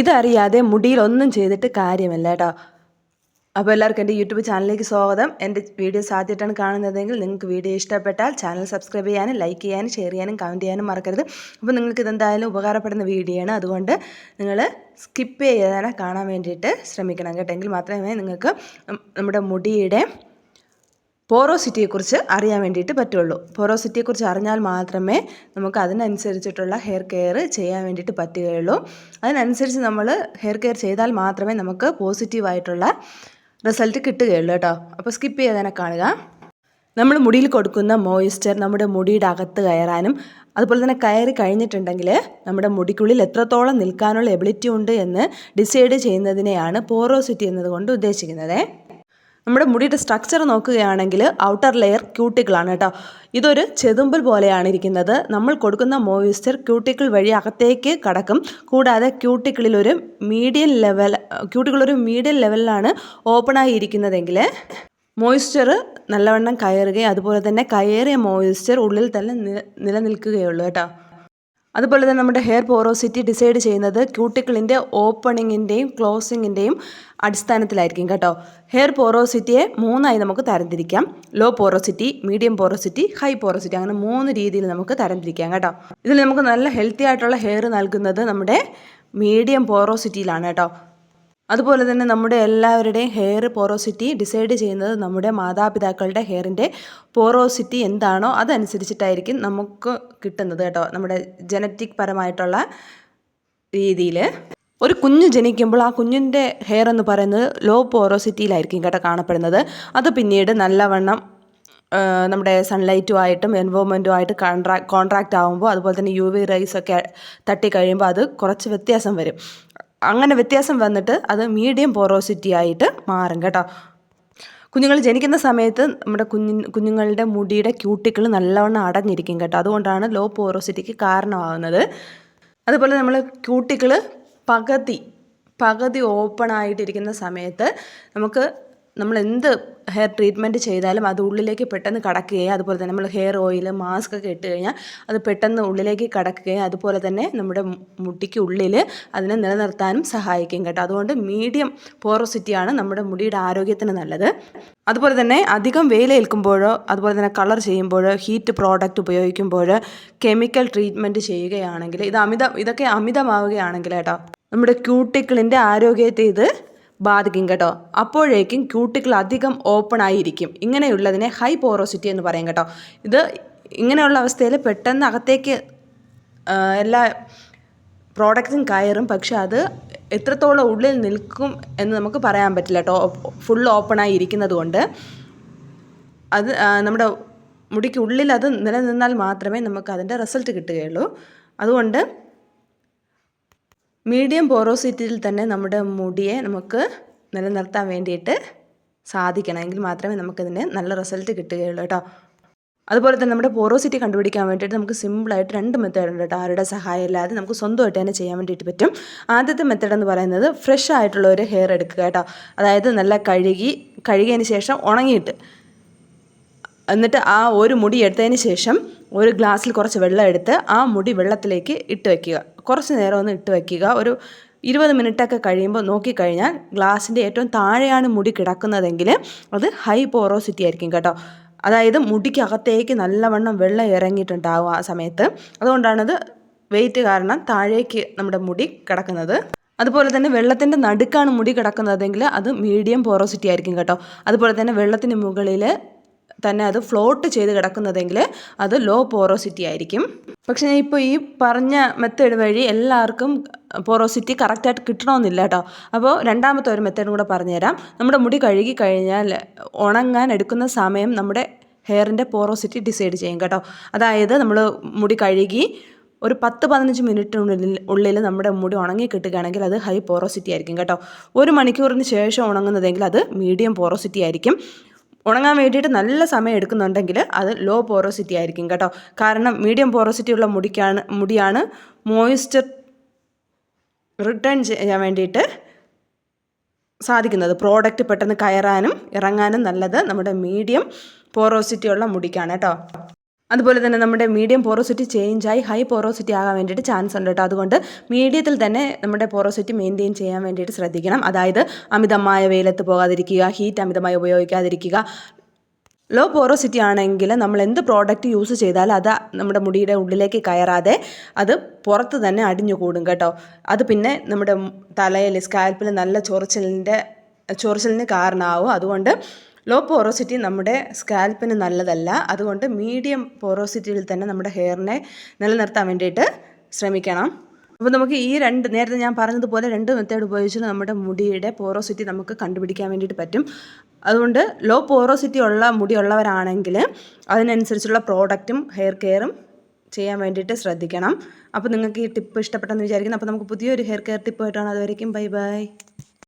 ഇതറിയാതെ മുടിയിലൊന്നും ചെയ്തിട്ട് കാര്യമല്ല കേട്ടോ. അപ്പോൾ എല്ലാവർക്കും എന്റെ യൂട്യൂബ് ചാനലിലേക്ക് സ്വാഗതം. എന്റെ വീഡിയോസ് ആദ്യമായിട്ടാണ് കാണുന്നതെങ്കിൽ നിങ്ങൾക്ക് വീഡിയോ ഇഷ്ടപ്പെട്ടാൽ ചാനൽ സബ്സ്ക്രൈബ് ചെയ്യാനും ലൈക്ക് ചെയ്യാനും ഷെയർ ചെയ്യാനും കമന്റ് ചെയ്യാനും മറക്കരുത്. അപ്പോൾ നിങ്ങൾക്ക് ഇതെന്തായാലും ഉപകാരപ്പെടുന്ന വീഡിയോ ആണ്. അതുകൊണ്ട് നിങ്ങൾ സ്കിപ്പ് ചെയ്യാതെ കാണാൻ വേണ്ടിയിട്ട് ശ്രമിക്കണം കേട്ടോ. എങ്കിൽ മാത്രമേ നിങ്ങൾക്ക് നമ്മുടെ മുടിയുടെ പോറോസിറ്റിയെക്കുറിച്ച് അറിയാൻ വേണ്ടിയിട്ട് പറ്റുള്ളൂ. പോറോസിറ്റിയെക്കുറിച്ച് അറിഞ്ഞാൽ മാത്രമേ നമുക്ക് അതിനനുസരിച്ചിട്ടുള്ള ഹെയർ കെയർ ചെയ്യാൻ വേണ്ടിയിട്ട് പറ്റുകയുള്ളൂ. അതിനനുസരിച്ച് നമ്മൾ ഹെയർ കെയർ ചെയ്താൽ മാത്രമേ നമുക്ക് പോസിറ്റീവായിട്ടുള്ള റിസൾട്ട് കിട്ടുകയുള്ളൂ കേട്ടോ. അപ്പോൾ സ്കിപ്പ് ചെയ്യാതെ കാണുക. നമ്മൾ മുടിയിൽ കൊടുക്കുന്ന മോയിസ്ചർ നമ്മുടെ മുടിയുടെ അകത്ത് കയറാനും അതുപോലെ തന്നെ കയറി കഴിഞ്ഞിട്ടുണ്ടെങ്കിൽ നമ്മുടെ മുടിക്കുള്ളിൽ എത്രത്തോളം നിൽക്കാനുള്ള എബിലിറ്റി ഉണ്ട് എന്ന് ഡിസൈഡ് ചെയ്യുന്നതിനെയാണ് പോറോസിറ്റി എന്നതുകൊണ്ട് ഉദ്ദേശിക്കുന്നത്. നമ്മുടെ മുടിയുടെ സ്ട്രക്ചർ നോക്കുകയാണെങ്കിൽ ഔട്ടർ ലെയർ ക്യൂട്ടിക്കിളാണ് കേട്ടോ. ഇതൊരു ചെതുമ്പൽ പോലെയാണ് ഇരിക്കുന്നത്. നമ്മൾ കൊടുക്കുന്ന മോയിസ്ചർ ക്യൂട്ടിക്കിൾ വഴി അകത്തേക്ക് കടക്കും. കൂടാതെ ക്യൂട്ടിക്കിളിൽ ഒരു മീഡിയം ലെവൽ ക്യൂട്ടിക്കിൾ ഒരു മീഡിയം ലെവലിലാണ് ഓപ്പണായി ഇരിക്കുന്നതെങ്കിൽ മോയിസ്ചർ നല്ലവണ്ണം കയറുകയും അതുപോലെ തന്നെ കയറിയ മോയിസ്ചർ ഉള്ളിൽ തന്നെ നിലനിൽക്കുകയുള്ളൂ കേട്ടോ. അതുപോലെ തന്നെ നമ്മുടെ ഹെയർ പോറോസിറ്റി ഡിസൈഡ് ചെയ്യുന്നത് ക്യൂട്ടിക്കിളിന്റെ ഓപ്പണിങ്ങിന്റെയും ക്ലോസിങ്ങിന്റെയും അടിസ്ഥാനത്തിലായിരിക്കും കേട്ടോ. ഹെയർ പോറോസിറ്റിയെ മൂന്നായി നമുക്ക് തരംതിരിക്കാം. Low porosity medium porosity high porosity അങ്ങനെ മൂന്ന് രീതിയിൽ നമുക്ക് തരംതിരിക്കാം കേട്ടോ. ഇതിൽ നമുക്ക് നല്ല ഹെൽത്തി ആയിട്ടുള്ള ഹെയർ നൽകുന്നത് നമ്മുടെ മീഡിയം പോറോസിറ്റിയിലാണ് കേട്ടോ. അതുപോലെ തന്നെ നമ്മുടെ എല്ലാവരുടെയും ഹെയർ പോറോസിറ്റി ഡിസൈഡ് ചെയ്യുന്നത് നമ്മുടെ മാതാപിതാക്കളുടെ ഹെയറിന്റെ പോറോസിറ്റി എന്താണോ അതനുസരിച്ചിട്ടായിരിക്കും നമുക്ക് കിട്ടുന്നത് കേട്ടോ നമ്മുടെ ജനറ്റിക് പരമായിട്ടുള്ള രീതിയിൽ ഒരു കുഞ്ഞ് ജനിക്കുമ്പോൾ ആ കുഞ്ഞിന്റെ ഹെയർ എന്ന് പറയുന്നത് ലോ പോറോസിറ്റിയിലായിരിക്കും കേട്ടോ കാണപ്പെടുന്നത്. അത് പിന്നീട് നല്ലവണ്ണം നമ്മുടെ സൺലൈറ്റുമായിട്ടും എൻവോൺമെന്റുമായിട്ട് കോൺട്രാ കോൺട്രാക്റ്റ് ആകുമ്പോൾ അതുപോലെ തന്നെ യു വി റൈസ് ഒക്കെ തട്ടി കഴിയുമ്പോൾ അത് കുറച്ച് വ്യത്യാസം വരും. അങ്ങനെ വ്യത്യാസം വന്നിട്ട് അത് മീഡിയം പോറോസിറ്റി ആയിട്ട് മാറും കേട്ടോ. കുഞ്ഞുങ്ങൾ ജനിക്കുന്ന സമയത്ത് നമ്മുടെ കുഞ്ഞു കുഞ്ഞുങ്ങളുടെ മുടിയുടെ ക്യൂട്ടിക്കിൾ നല്ലവണ്ണം അടഞ്ഞിരിക്കും കേട്ടോ. അതുകൊണ്ടാണ് ലോ പോറോസിറ്റിക്ക് കാരണമാകുന്നത്. അതുപോലെ നമ്മൾ ക്യൂട്ടിക്കിൾ പകുതി പകുതി ഓപ്പൺ ആയിട്ടിരിക്കുന്ന സമയത്ത് നമുക്ക് നമ്മൾ എന്ത് ഹെയർ ട്രീറ്റ്മെന്റ് ചെയ്താലും അത് ഉള്ളിലേക്ക് പെട്ടെന്ന് കടക്കുകയും അതുപോലെ തന്നെ നമ്മൾ ഹെയർ ഓയിൽ മാസ്ക് ഒക്കെ ഇട്ട് കഴിഞ്ഞാൽ അത് പെട്ടെന്ന് ഉള്ളിലേക്ക് കടക്കുകയും അതുപോലെ തന്നെ നമ്മുടെ മുടിക്ക് ഉള്ളിൽ അതിനെ നിലനിർത്താനും സഹായിക്കും കേട്ടോ. അതുകൊണ്ട് മീഡിയം പോറോസിറ്റിയാണ് നമ്മുടെ മുടിയുടെ ആരോഗ്യത്തിന് നല്ലത്. അതുപോലെ തന്നെ അധികം വെയിലേൽക്കുമ്പോഴോ അതുപോലെ തന്നെ കളർ ചെയ്യുമ്പോഴോ ഹീറ്റ് പ്രോഡക്റ്റ് ഉപയോഗിക്കുമ്പോഴോ കെമിക്കൽ ട്രീറ്റ്മെന്റ് ചെയ്യുകയാണെങ്കിൽ ഇത് അമിത ഇതൊക്കെ അമിതമാവുകയാണെങ്കിൽ കേട്ടോ നമ്മുടെ ക്യൂട്ടിക്കിളിന്റെ ആരോഗ്യത്തെ ഇത് ബാധിക്കും കേട്ടോ. അപ്പോഴേക്കും ക്യൂട്ടിക്കിൾ അധികം ഓപ്പൺ ആയിരിക്കും. ഇങ്ങനെയുള്ളതിനെ ഹൈ പോറോസിറ്റി എന്ന് പറയും കേട്ടോ. ഇത് ഇങ്ങനെയുള്ള അവസ്ഥയിൽ പെട്ടെന്ന് അകത്തേക്ക് എല്ലാ പ്രോഡക്റ്റും കയറും. പക്ഷെ അത് എത്രത്തോളം ഉള്ളിൽ നിൽക്കും എന്ന് നമുക്ക് പറയാൻ പറ്റില്ല കേട്ടോ. ഫുൾ ഓപ്പണായി ഇരിക്കുന്നത് കൊണ്ട്. അത് നമ്മുടെ മുടിക്കുള്ളിൽ അത് നിലനിന്നാൽ മാത്രമേ നമുക്ക് അതിന്റെ റിസൾട്ട് കിട്ടുകയുള്ളൂ. അതുകൊണ്ട് മീഡിയം പോറോസിറ്റിയിൽ തന്നെ നമ്മുടെ മുടിയെ നമുക്ക് നിലനിർത്താൻ വേണ്ടിയിട്ട് സാധിക്കണമെങ്കിൽ മാത്രമേ നമുക്കിതിന് നല്ല റിസൾട്ട് കിട്ടുകയുള്ളൂ കേട്ടോ. അതുപോലെ തന്നെ നമ്മുടെ പോറോസിറ്റി കണ്ടുപിടിക്കാൻ വേണ്ടിയിട്ട് നമുക്ക് സിമ്പിളായിട്ട് രണ്ട് മെത്തേഡ് ഉണ്ട് കേട്ടോ. ആരുടെ സഹായം ഇല്ലാതെ നമുക്ക് സ്വന്തമായിട്ട് തന്നെ ചെയ്യാൻ വേണ്ടിയിട്ട് പറ്റും. ആദ്യത്തെ മെത്തേഡ് എന്ന് പറയുന്നത് ഫ്രഷ് ആയിട്ടുള്ള ഒരു ഹെയർ എടുക്കുക കേട്ടോ. അതായത് നല്ല കഴുകി കഴുകിയതിന് ശേഷം ഉണങ്ങിയിട്ട് എന്നിട്ട് ആ ഒരു മുടി എടുത്തതിന് ശേഷം ഒരു ഗ്ലാസ്സിൽ കുറച്ച് വെള്ളം എടുത്ത് ആ മുടി വെള്ളത്തിലേക്ക് ഇട്ട് വയ്ക്കുക കുറച്ച് നേരം ഒന്ന് ഇട്ട് വയ്ക്കുക. ഒരു ഇരുപത് മിനിറ്റൊക്കെ കഴിയുമ്പോൾ നോക്കിക്കഴിഞ്ഞാൽ ഗ്ലാസിന്റെ ഏറ്റവും താഴെയാണ് മുടി കിടക്കുന്നതെങ്കിൽ അത് ഹൈ പോറോസിറ്റി ആയിരിക്കും കേട്ടോ. അതായത് മുടിക്കകത്തേക്ക് നല്ലവണ്ണം വെള്ളം ഇറങ്ങിയിട്ടുണ്ടാകും ആ സമയത്ത്. അതുകൊണ്ടാണത് വെയിറ്റ് കാരണം താഴേക്ക് നമ്മുടെ മുടി കിടക്കുന്നത്. അതുപോലെ തന്നെ വെള്ളത്തിന്റെ നടുക്കാണ് മുടി കിടക്കുന്നതെങ്കിൽ അത് മീഡിയം പോറോസിറ്റി ആയിരിക്കും കേട്ടോ. അതുപോലെ തന്നെ വെള്ളത്തിന് മുകളിൽ തന്നെ അത് ഫ്ലോട്ട് ചെയ്ത് കിടക്കുന്നതെങ്കിൽ അത് ലോ പോറോസിറ്റി ആയിരിക്കും. പക്ഷേ ഞാൻ ഇപ്പോൾ ഈ പറഞ്ഞ മെത്തേഡ് വഴി എല്ലാവർക്കും പോറോസിറ്റി കറക്റ്റായിട്ട് കിട്ടണമെന്നില്ല കേട്ടോ. അപ്പോൾ രണ്ടാമത്തെ ഒരു മെത്തേഡും കൂടെ പറഞ്ഞുതരാം. നമ്മുടെ മുടി കഴുകി കഴിഞ്ഞാൽ ഉണങ്ങാൻ എടുക്കുന്ന സമയം നമ്മുടെ ഹെയറിന്റെ പോറോസിറ്റി ഡിസൈഡ് ചെയ്യും കേട്ടോ. അതായത് നമ്മൾ മുടി കഴുകി ഒരു പത്ത് പതിനഞ്ച് മിനിറ്റിനുള്ളിൽ ഉള്ളിൽ നമ്മുടെ മുടി ഉണങ്ങി കിട്ടുകയാണെങ്കിൽ അത് ഹൈ പോറോസിറ്റി ആയിരിക്കും കേട്ടോ. ഒരു മണിക്കൂറിന് ശേഷം ഉണങ്ങുന്നതെങ്കിൽ അത് മീഡിയം പോറോസിറ്റി ആയിരിക്കും. ഉണങ്ങാൻ വേണ്ടിയിട്ട് നല്ല സമയം എടുക്കുന്നുണ്ടെങ്കിൽ അത് ലോ പോറോസിറ്റി ആയിരിക്കും കേട്ടോ. കാരണം മീഡിയം പോറോസിറ്റി ഉള്ള മുടിക്കാണ് മുടിയാണ് മോയിസ്ചർ റിട്ടേൺ ചെയ്യാൻ വേണ്ടിയിട്ട് സാധിക്കുന്നത്. പ്രോഡക്റ്റ് പെട്ടെന്ന് കയറാനും ഇറങ്ങാനും നല്ലത് നമ്മുടെ മീഡിയം പോറോസിറ്റി ഉള്ള മുടിക്കാണ് കേട്ടോ. അതുപോലെ തന്നെ നമ്മുടെ മീഡിയം പോറോസിറ്റി ചേഞ്ചായി ഹൈ പോറോസിറ്റി ആകാൻ വേണ്ടിയിട്ട് ചാൻസ് ഉണ്ട് കേട്ടോ. അതുകൊണ്ട് മീഡിയത്തിൽ തന്നെ നമ്മുടെ പോറോസിറ്റി മെയിന്റെയിൻ ചെയ്യാൻ വേണ്ടിയിട്ട് ശ്രദ്ധിക്കണം. അതായത് അമിതമായ വെയിലത്ത് പോകാതിരിക്കുക ഹീറ്റ് അമിതമായി ഉപയോഗിക്കാതിരിക്കുക. ലോ പോറോസിറ്റി ആണെങ്കിൽ നമ്മൾ എന്ത് പ്രോഡക്റ്റ് യൂസ് ചെയ്താലും അത് നമ്മുടെ മുടിയുടെ ഉള്ളിലേക്ക് കയറാതെ അത് പുറത്ത് തന്നെ അടിഞ്ഞു കൂടും കേട്ടോ. അത് പിന്നെ നമ്മുടെ തലയിൽ സ്കാൽപ്പിൽ നല്ല ചൊറിച്ചിലിന്റെ ചൊറിച്ചിലിന് കാരണമാവും. അതുകൊണ്ട് ലോ പോറോസിറ്റി നമ്മുടെ സ്കാൽപ്പിന് നല്ലതല്ല. അതുകൊണ്ട് മീഡിയം പോറോസിറ്റിയിൽ തന്നെ നമ്മുടെ ഹെയറിനെ നിലനിർത്താൻ വേണ്ടിയിട്ട് ശ്രമിക്കണം. അപ്പോൾ നമുക്ക് ഈ രണ്ട് നേരത്തെ ഞാൻ പറഞ്ഞതുപോലെ രണ്ട് മെത്തേഡ് ഉപയോഗിച്ച് നമ്മുടെ മുടിയുടെ പോറോസിറ്റി നമുക്ക് കണ്ടുപിടിക്കാൻ വേണ്ടിയിട്ട് പറ്റും. അതുകൊണ്ട് ലോ പോറോസിറ്റി ഉള്ള മുടി ഉള്ളവരാണെങ്കിൽ അതിനനുസരിച്ചുള്ള പ്രോഡക്റ്റും ഹെയർ കെയറും ചെയ്യാൻ വേണ്ടിയിട്ട് ശ്രദ്ധിക്കണം. അപ്പോൾ നിങ്ങൾക്ക് ഈ ടിപ്പ് ഇഷ്ടപ്പെട്ടെന്ന് വിചാരിക്കുന്നു. അപ്പോൾ നമുക്ക് പുതിയൊരു ഹെയർ കെയർ ടിപ്പ് ആയിട്ടാണ്. അതുവരേക്കും ബൈ ബൈ